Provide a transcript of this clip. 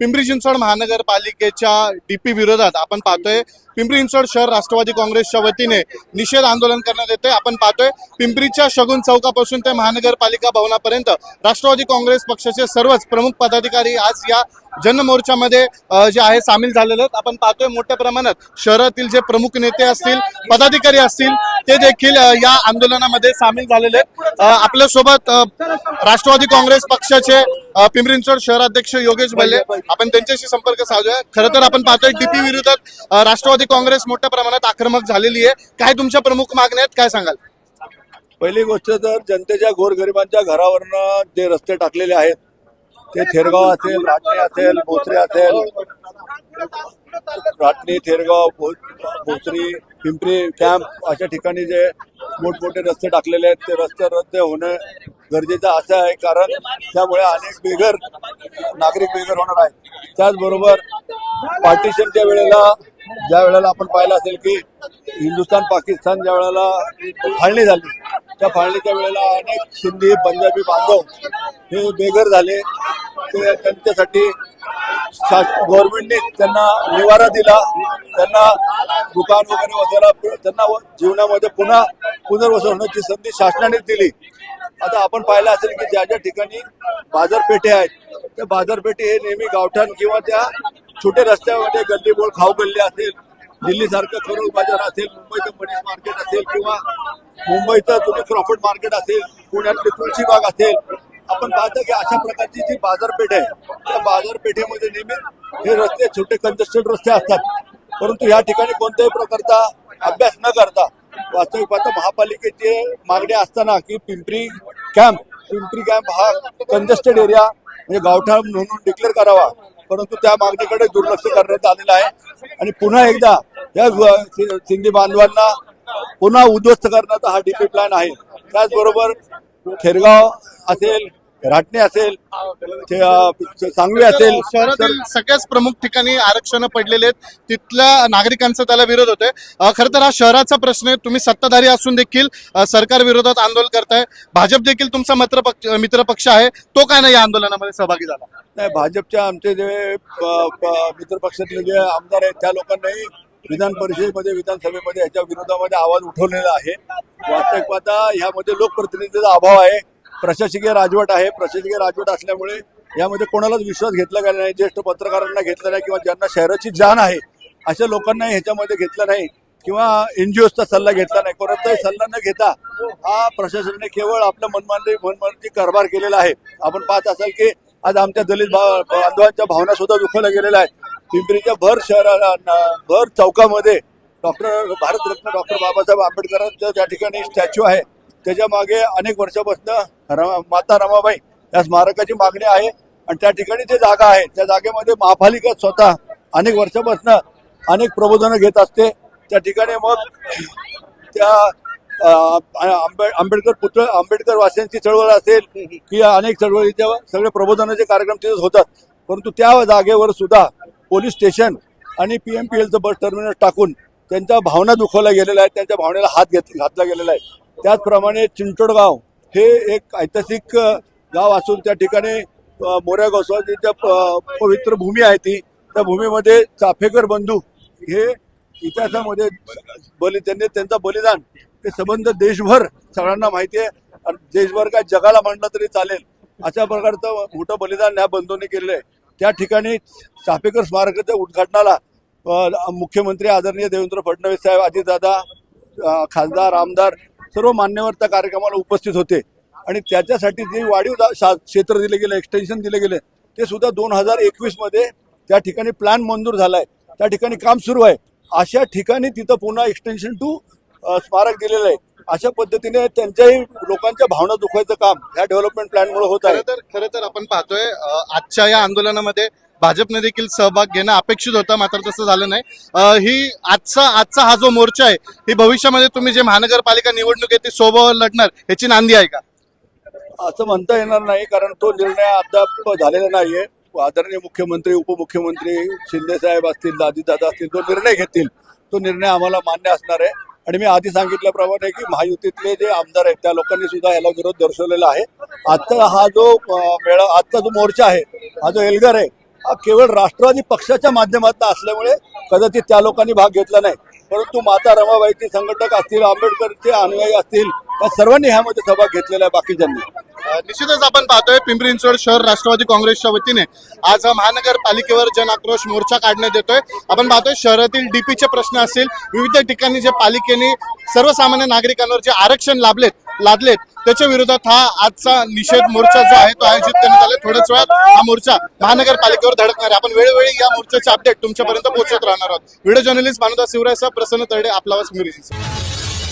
पिंपरी चिंचवड महानगरपालिकेच्या डीपी विरोधात आपण पाहतोय पिंपरी चिंचवड शहर राष्ट्रवादी काँग्रेसच्या वतीने निषेध आंदोलन करण्यात येते आपण पाहतोय पिंपरीच्या शगुन चौकापासून ते महानगरपालिका भवनापर्यंत राष्ट्रवादी काँग्रेस पक्षाचे सर्वच प्रमुख पदाधिकारी आज या जनमोर्चामध्ये जे आहे सामील झालेले आहेत. आपण पाहतोय मोठ्या प्रमाणात शहरातील जे प्रमुख नेते असतील पदाधिकारी असतील ते देखील या आंदोलनामध्ये सामील झालेले आहेत. आपल्यासोबत राष्ट्रवादी काँग्रेस पक्षाचे पिंपरी चिंचवड शहराध्यक्ष योगेश भल्ले. आपण त्यांच्याशी संपर्क साधूया. खरं तर आपण पाहतोय डीपी विरोधात राष्ट्रवादी काँग्रेस मोठ्या प्रमाणात आक्रमक झालेली आहे? काय तुमच्या प्रमुख मागण्या आहेत? काय सांगाल? पहिली गोष्ट तर जनतेच्या गोरगरिबांच्या घरावरनं जे रस्ते टाकलेले आहेत ते थेरगाव असेल राटणे असेल भोसरी असेल राटणी थेरगाव भोसरी पिंपरी कॅम्प अशा ठिकाणी जे मोठमोठे रस्ते टाकलेले आहेत ते रस्ते रद्द होणं गरजेचं असं आहे कारण त्यामुळे अनेक बेघर नागरिक बेघर होणार आहेत. त्याचबरोबर पार्टिशनच्या वेळेला ज्या वेळेला आपण पाहिलं असेल की हिंदुस्थान पाकिस्तान ज्या वेळेला फाळणी झाली त्या फाळणीच्या वेळेला अनेक सिंधी पंजाबी बांधव हे बेघर झाले. ते त्यांच्यासाठी गव्हर्नमेंटने त्यांना निवारा दिला. त्यांना दुकान वगैरे वसायला त्यांना व- जीवनामध्ये पुन्हा पुनर्वसन होण्याची संधी शासनाने दिली. आता आपण पाहिलं असेल की ज्या ज्या ठिकाणी बाजारपेठे आहेत त्या बाजारपेठे हे नेहमी गावठाण किंवा त्या छोट्या रस्त्यामध्ये गल्ली बोल खाऊ गल्ली असेल दिल्ली सारखं बाजार असेल मुंबईचं मनीष मार्केट असेल किंवा मुंबईचं तुम्ही क्रॉफर्ड मार्केट असेल पुण्यातले तुळशीबाग असेल आपण पाहतो की अशा प्रकारची जी बाजारपेठ आहे त्या बाजारपेठेमध्ये नेहमी हे रस्ते छोटे कंजेस्टेड रस्ते असतात. परंतु या ठिकाणी कोणत्याही प्रकारचा अभ्यास न करता वास्तविक पाहता महापालिकेचे मागणी असताना की पिंपरी कॅम्प पिंपरी कॅम्प हा कंजेस्टेड एरिया म्हणजे गावठाण म्हणून डिक्लेअर करावा. परंतु त्या मागणीकडे दुर्लक्ष करण्यात आलेलं आहे. आणि पुन्हा एकदा या सिंधी बांधवांना पुन्हा उद्ध्वस्त करण्याचा हा डीपी प्लॅन आहे. त्याचबरोबर खेरगाव असेल राटणे असेल सांगवी असेल. शहरातील सगळ्याच प्रमुख ठिकाणी आरक्षण पडलेले आहेत. तिथल्या नागरिकांचा त्याला विरोध होतोय. खरं तर हा शहराचा प्रश्न आहे. तुम्ही सत्ताधारी असून देखील सरकार विरोधात आंदोलन करताय. भाजप देखील तुमचा मित्र पक्ष मित्र पक्ष आहे. तो काय नाही या आंदोलनामध्ये सहभागी झाला? नाही भाजपच्या आमचे जे मित्र पक्षातले जे आमदार आहेत त्या लोकांनाही विधान परिषदेमध्ये विधानसभेमध्ये याच्या विरोधामध्ये आवाज उठवलेला आहे. वास्तविक पाहता ह्यामध्ये लोकप्रतिनिधीचा अभाव आहे. प्रशासकीय राजवट आहे. प्रशासकीय राजवट असल्यामुळे यामध्ये कोणालाच विश्वास घेतला गेला नाही. ज्येष्ठ पत्रकारांना घेतला नाही किंवा ज्यांना शहराची जाण आहे अशा लोकांनाही ह्याच्यामध्ये घेतलं नाही किंवा एनजीओचा सल्ला घेतला नाही. कोणाचाही सल्ला न घेता हा प्रशासनाने केवळ आपल्या मनमानी मनमानची कारभार केलेला आहे. आपण पाहत असाल की आज आमच्या दलित बांधवांच्या भावना सुद्धा दुखवल्या गेलेल्या आहेत. पिंपरीच्या भर शहरा भर चौकामध्ये डॉक्टर भारतरत्न डॉक्टर बाबासाहेब आंबेडकरांचं ज्या ठिकाणी स्टॅच्यू आहे त्याच्यामागे अनेक वर्षापासून रमा- माता रमाबाई या स्मारकाची मागणी आहे. आणि त्या ठिकाणी जे जागा आहे त्या जागेमध्ये महापालिका स्वतः अनेक वर्षापासून अनेक प्रबोधनं घेत असते. त्या ठिकाणी मग त्या आंबे- आंबेडकर पुत्र आंबेडकर वासियांची चळवळ असेल की अनेक चळवळीच्या सगळे प्रबोधनाचे कार्यक्रम तिथेच होतात. परंतु त्या जागेवर सुद्धा पोलीस स्टेशन आणि पी एम पी एलचं बस टर्मिनल टाकून त्यांच्या भावना दुखवल्या गेलेल्या आहेत. त्यांच्या भावनेला हात घेत घातला गेलेला आहे. त्याचप्रमाणे चिंचोडगाव हे एक ऐतिहासिक गाव असून त्या ठिकाणी मोऱ्या गोस्वामीच्या प- पवित्र भूमी आहे ती त्या भूमीमध्ये चाफेकर बंधू हे इतिहासामध्ये बलि त्यांनी त्यांचा बलिदान ते संबंध देशभर सगळ्यांना माहिती आहे. आणि देशभर काय जगाला म्हणलं तरी चालेल अशा प्रकारचं मोठं बलिदान ह्या बंधूंनी केलेलं आहे. त्या ठिकाणी चाफेकर स्मारकाच्या उद्घाटनाला मुख्यमंत्री आदरणीय देवेंद्र फडणवीस साहेब अजितदादा खासदार आमदार सर्व मान्यवर त्या कार्यक्रमाला उपस्थित होते. आणि त्याच्यासाठी जे वाढीव शा- क्षेत्र दिले गेले एक्सटेन्शन दिले गेले ते सुद्धा दोन हजार एकवीसमध्ये त्या ठिकाणी प्लॅन मंजूर झालाय. त्या ठिकाणी काम सुरू आहे. अशा ठिकाणी तिथं पुन्हा एक्सटेन्शन टू स्मारक दिलेलं आहे. अशा पद्धतीने त्यांच्याही लोकांच्या भावना दुखवायचं काम या डेव्हलपमेंट प्लॅनमुळे होत आहे. खरं तर खरं तर आपण पाहतोय आजच्या या आंदोलनामध्ये भाजपने देखील सहभाग घेणं अपेक्षित होतं मात्र तसं झालं नाही. ही आजचा आजचा हा जो मोर्चा आहे ही भविष्यामध्ये तुम्ही जे महानगरपालिका निवडणूक आहे ती सोबत लढणार ह्याची नांदी आहे का? असं म्हणता येणार नाही कारण तो निर्णय अद्याप झालेला नाहीये. आदरणीय मुख्यमंत्री उपमुख्यमंत्री शिंदे साहेब असतील दादा असतील तो निर्णय घेतील. तो निर्णय आम्हाला मान्य असणार आहे. आणि मी आधी सांगितल्याप्रमाणे की महायुतीतले जे आमदार आहेत त्या लोकांनी सुद्धा याला विरोध दर्शवलेला आहे. आजचा हा जो मेळा आजचा जो मोर्चा आहे हा जो एल्गर आहे हा केवळ राष्ट्रवादी पक्षाच्या माध्यमातून असल्यामुळे कदाचित त्या लोकांनी भाग घेतला नाही. परंतु माता रमाबाईचे संघटक असतील आंबेडकरचे अनुयायी असतील या सर्वांनी ह्यामध्ये सहभाग घेतलेला आहे बाकीच्यांनी. निश्चितच आपण पाहतोय पिंपरी चिंचवड शहर राष्ट्रवादी काँग्रेसच्या वतीने आज महानगरपालिकेवर जन आक्रोश मोर्चा काढण्यात येतोय. आपण पाहतोय शहरातील डीपीचे प्रश्न असतील विविध ठिकाणी जे पालिकेने सर्वसामान्य नागरिकांवर जे आरक्षण लाभलेत लादलेत त्याच्या विरोधात हा आजचा निषेध मोर्चा जो आहे तो आयोजित करण्यात आला थोड्याच वेळात हा मोर्चा महानगरपालिकेवर धडकणार आहे. आपण वेळोवेळी या मोर्चाचे अपडेट तुमच्यापर्यंत पोहोचत राहणार आहोत. व्हिडिओ जर्नलिस्ट भानुदास साहेब प्रसन्न तरडे आपला आवाज पिंपरी